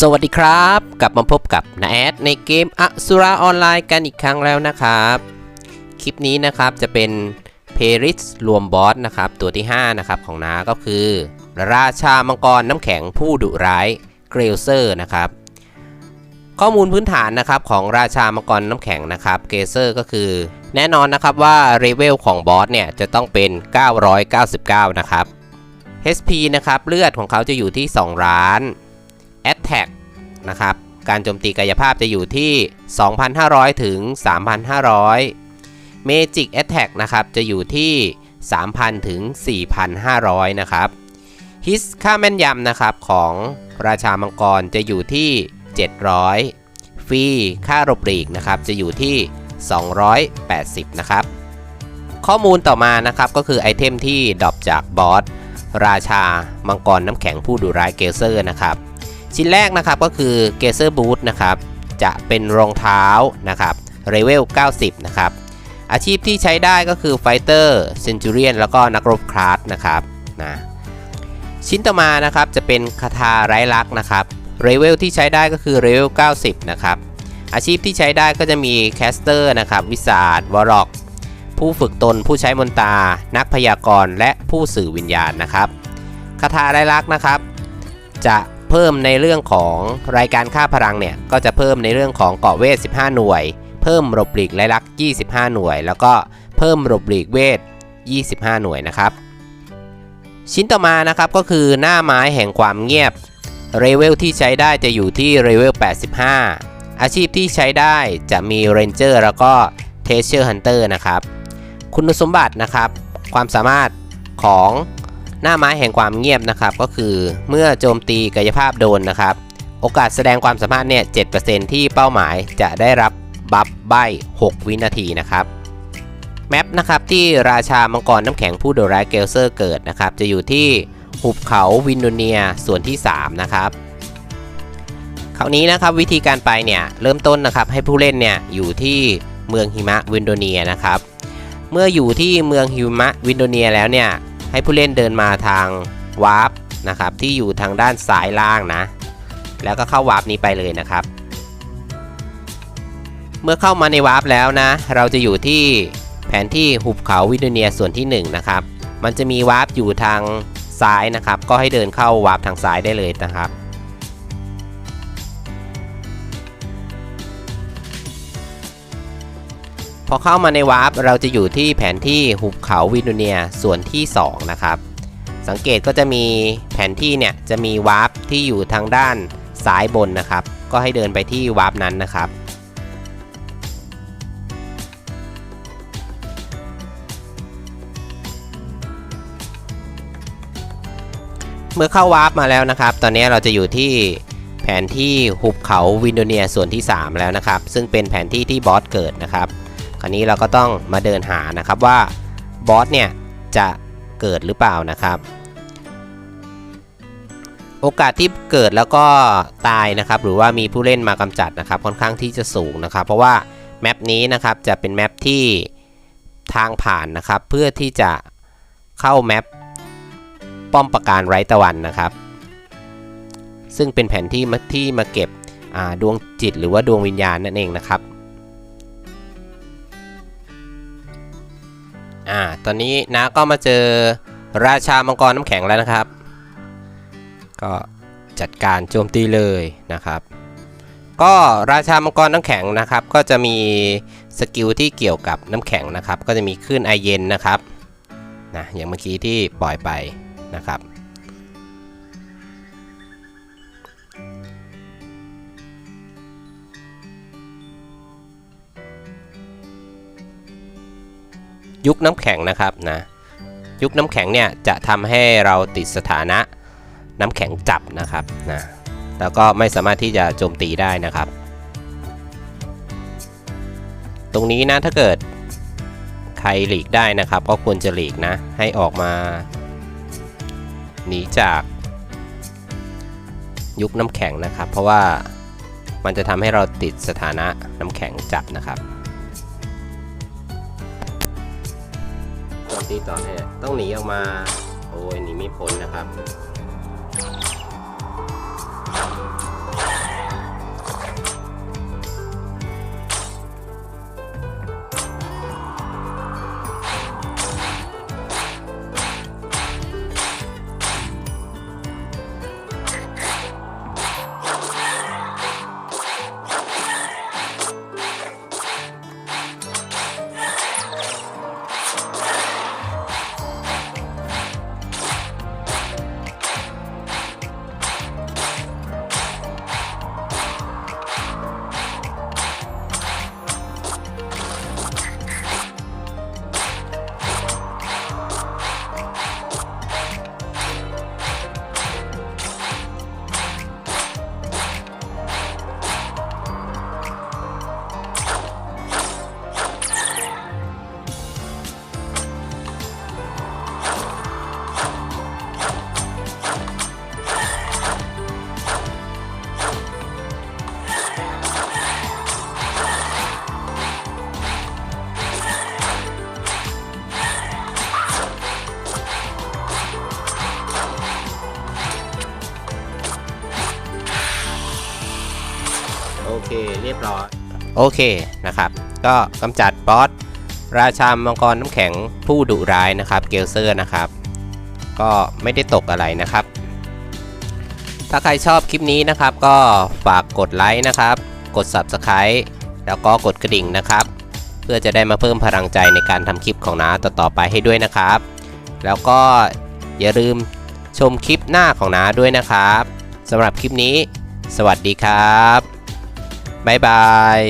สวัสดีครับ กลับมาพบกับนาแอดในเกมอสุราออนไลน์กันอีกครั้งแล้วนะครับ คลิปนี้นะครับจะเป็นเพริสรวมบอสนะครับ ตัวที่ 5 นะครับของน้าก็คือ ราชามังกรน้ำแข็งผู้ดุร้ายเกรลเซอร์นะครับ ข้อมูลพื้นฐานนะครับของราชามังกรน้ำแข็งนะครับเกรลเซอร์ก็คือ แน่นอนนะครับว่าเลเวลของบอสเนี่ยจะต้องเป็น 999 นะครับ HP นะครับเลือดของเขาจะอยู่ที่ 2 ล้าน Attack นะครับ การโจมตีกายภาพจะอยู่ที่ 2,500 ถึง 3,500 Magic Attack นะครับ จะอยู่ที่ 3,000 ถึง 4,500 นะครับ His ค่าแม่นยำนะครับของราชามังกรจะอยู่ที่ 700 ฟรีค่าหลบหลีกนะครับจะอยู่ที่ 280 นะครับ ข้อมูลต่อมานะครับก็คือไอเทมที่ดรอปจากบอสราชามังกรน้ำแข็งผู้ดุร้ายเกลเซอร์นะครับ ชิ้นแรกนะครับก็คือเกเซอร์บูทนะครับจะเป็นรองเท้านะครับเรเวล 90 นะครับ อาชีพที่ใช้ได้ก็คือไฟเตอร์เซนจูเรียนแล้วก็นักรบคลาสนะครับนะชิ้นต่อมานะครับจะเป็นคาถาไร้ลักษ์นะครับเรเวลที่ใช้ได้ก็คือเรเวล 90 นะครับอาชีพที่ใช้ได้ก็จะมีแคสเตอร์นะครับวิสาดวอร็อกผู้ฝึกตนผู้ใช้มนตา นักพยากรณ์และผู้สื่อวิญญาณนะครับคาถาไร้ลักษ์นะครับ จะ เพิ่มในเรื่องของรายการค่าพลังเนี่ย ก็จะเพิ่มในเรื่องของเกาะเวท 15 หน่วย เพิ่มหลบหลีกไร้ลักษ์25 หน่วย แล้วก็เพิ่มหลบหลีกเวท 25 หน่วยนะครับ ชิ้นต่อมานะครับก็คือหน้าไม้แห่งความเงียบเรเวลที่ใช้ได้จะอยู่ที่เรเวล 85 อาชีพที่ใช้ได้จะมีเรนเจอร์แล้วก็เทเชอร์ฮันเตอร์นะครับ คุณสมบัตินะครับ ความสามารถของ หน้าไม้แห่งความเงียบนะครับ ก็คือเมื่อโจมตีกายภาพโดนนะครับ โอกาสแสดงความสามารถเนี่ย7%ที่เป้าหมายจะได้รับบัฟใบ 6 วินาทีนะครับแมปนะครับที่ราชามังกรน้ำแข็งผู้โดร้ายเกลเซอร์เกิดนะครับ จะอยู่ที่หุบเขาวินโดเนียส่วนที่ 3 นะครับคราวนี้นะครับวิธีการไปเนี่ยเริ่มต้นนะครับให้ผู้เล่นเนี่ยอยู่ที่เมืองหิมะวินโดเนียนะครับ เมื่ออยู่ที่เมืองหิมะวินโดเนียแล้วเนี่ย ให้ผู้เล่นเดินมาทางวาร์ปนะครับที่อยู่ทางด้านซ้ายล่างนะ แล้วก็เข้าวาร์ปนี้ไปเลยนะครับ เมื่อเข้ามาในวาร์ปแล้วนะ เราจะอยู่ที่แผนที่หุบเขาวินโดเนียส่วนที่1นะครับ มันจะมีวาร์ปอยู่ทางซ้ายนะครับ ก็ให้เดินเข้าวาร์ปทางซ้ายได้เลยนะครับ พอเข้ามาในวาร์ปเราจะอยู่ที่แผนที่หุบเขาวินโดเนียส่วนที่ 2 นะครับ สังเกตก็จะมีแผนที่เนี่ยจะมีวาร์ปที่อยู่ทางด้านซ้ายบนนะครับ ก็ให้เดินไปที่วาร์ปนั้นนะครับเมื่อเข้าวาร์ปมาแล้วนะครับ ตอนนี้เราจะอยู่ที่แผนที่หุบเขาวินโดเนียส่วนที่ 3 แล้วนะครับ ซึ่งเป็นแผนที่ที่บอสเกิดนะครับ คราวนี้เราก็ต้องมาเดินหานะครับว่าบอสเนี่ยจะเกิดหรือเปล่านะครับ โอกาสที่เกิดแล้วก็ตายนะครับ หรือว่ามีผู้เล่นมากำจัดนะครับ ค่อนข้างที่จะสูงนะครับ เพราะว่าแมปนี้นะครับจะเป็นแมปที่ทางผ่านนะครับ เพื่อที่จะเข้าแมปป้อมปราการไร้ตะวันนะครับ ซึ่งเป็นแผนที่ที่มาเก็บดวงจิตหรือว่าดวงวิญญาณนั่นเองนะครับ อ่า ตอนนี้นะก็มาเจอราชามังกรน้ำแข็งแล้วนะครับ ก็จัดการโจมตีเลยนะครับ ก็ราชามังกรน้ำแข็งนะครับ ก็จะมีสกิลที่เกี่ยวกับน้ำแข็งนะครับ ก็จะมีคลื่นไอเย็นนะครับนะอย่างเมื่อกี้ที่ปล่อยไปนะครับ ยุคน้ำแข็งนะครับนะยุคน้ำแข็งเนี่ยจะทำให้เราติดสถานะน้ำแข็งจับนะครับนะแล้วก็ไม่สามารถที่จะโจมตีได้นะครับ ตรงนี้นะถ้าเกิดใครหลีกได้นะครับ ก็ควรจะหลีกนะให้ออกมา หนีจากยุคน้ำแข็งนะครับ เพราะว่ามันจะทำให้เราติดสถานะน้ำแข็งจับนะครับ ตีต่อเนี่ยต้องหนีออกมา โอ้ยหนีไม่พ้นนะครับ เคเรียบร้อย โอเคนะครับ ก็กำจัดบอสราชามังกรน้ำแข็งผู้ดุร้ายนะครับ เกลเซอร์นะครับ ก็ไม่ได้ตกอะไรนะครับ ถ้าใครชอบคลิปนี้นะครับ ก็ฝากกดไลค์นะครับ กด Subscribe แล้วก็กดกระดิ่งนะครับ เพื่อจะได้มาเพิ่มพลังใจในการทำคลิปของน้าต่อๆไปให้ด้วยนะครับ แล้วก็อย่าลืมชมคลิปหน้าของน้าด้วยนะครับสำหรับคลิปนี้ สวัสดีครับ บ๊ายบาย